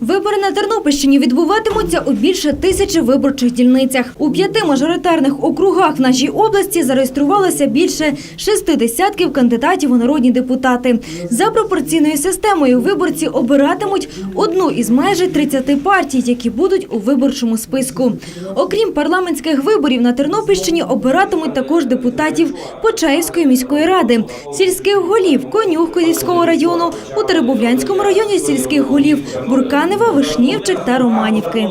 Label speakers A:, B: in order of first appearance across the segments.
A: Вибори на Тернопільщині відбуватимуться у більше тисячі виборчих дільницях. У п'яти мажоритарних округах в нашій області зареєструвалося більше шести десятків кандидатів у народні депутати. За пропорційною системою виборці обиратимуть одну із майже 30 партій, які будуть у виборчому списку. Окрім парламентських виборів на Тернопільщині обиратимуть також депутатів Почаївської міської ради, сільських голів Конюх-Козівського району, у Теребовлянському районі сільських голів Бурканева, Вишнівчик та Романівки.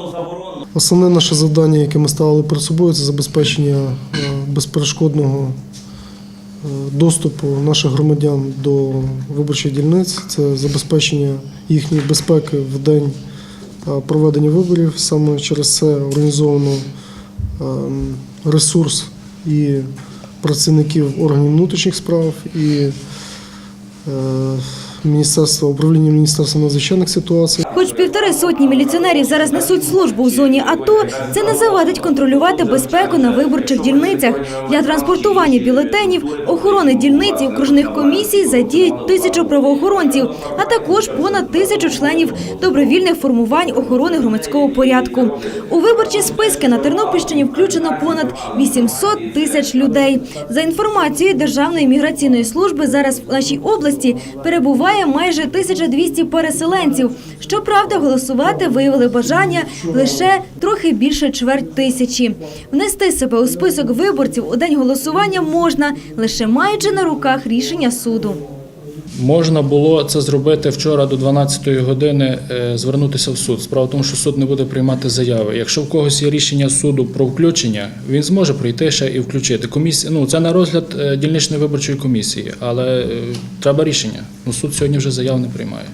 B: Основне наше завдання, яке ми ставили перед собою, це забезпечення е, безперешкодного е, доступу наших громадян до виборчих дільниць, це забезпечення їхньої безпеки в день е, проведення виборів. Саме через це організовано ресурс і працівників органів внутрішніх справ і Міністерства управління Міністерства надзвичайних ситуацій.
A: Хоч півтори сотні міліціонерів зараз несуть службу в зоні АТО, це не завадить контролювати безпеку на виборчих дільницях. Для транспортування бюлетенів, охорони дільниць і окружних комісій задіють тисячу правоохоронців, а також понад тисячу членів добровільних формувань охорони громадського порядку. У виборчі списки на Тернопільщині включено понад 800 тисяч людей. За інформацією Державної міграційної служби, зараз в нашій області перебуває майже 1200 переселенців. Щоправда, голосувати виявили бажання лише трохи більше чверть тисячі. Внести себе у список виборців у день голосування можна, лише маючи на руках рішення суду.
C: Можна було це зробити вчора до 12-ї години, е, звернутися в суд. Справа в тому, що суд не буде приймати заяви. Якщо в когось є рішення суду про включення, він зможе прийти ще і включити. Комісія, ну це на розгляд е, дільничної виборчої комісії, але е, треба рішення. Ну суд сьогодні вже заяв не приймає.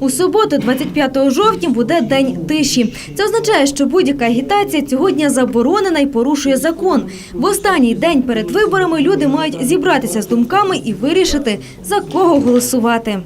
A: У суботу, 25 жовтня, буде день тиші. Це означає, що будь-яка агітація цього дня заборонена і порушує закон. В останній день перед виборами люди мають зібратися з думками і вирішити за кого голосувати.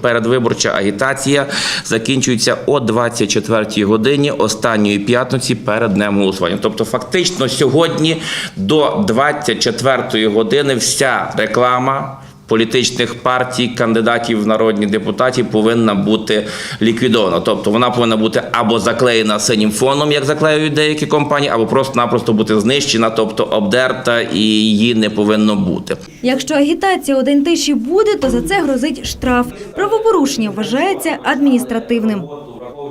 D: Передвиборча агітація закінчується о 24 годині останньої п'ятниці перед днем голосування. Тобто, фактично, сьогодні до 24 години вся реклама. Політичних партій, кандидатів в народні депутати повинна бути ліквідована. Тобто вона повинна бути або заклеєна синім фоном, як заклеюють деякі компанії, або просто-напросто бути знищена, тобто обдерта, і її не повинно бути.
A: Якщо агітація день тиші буде, то за це грозить штраф. Правопорушення вважається адміністративним.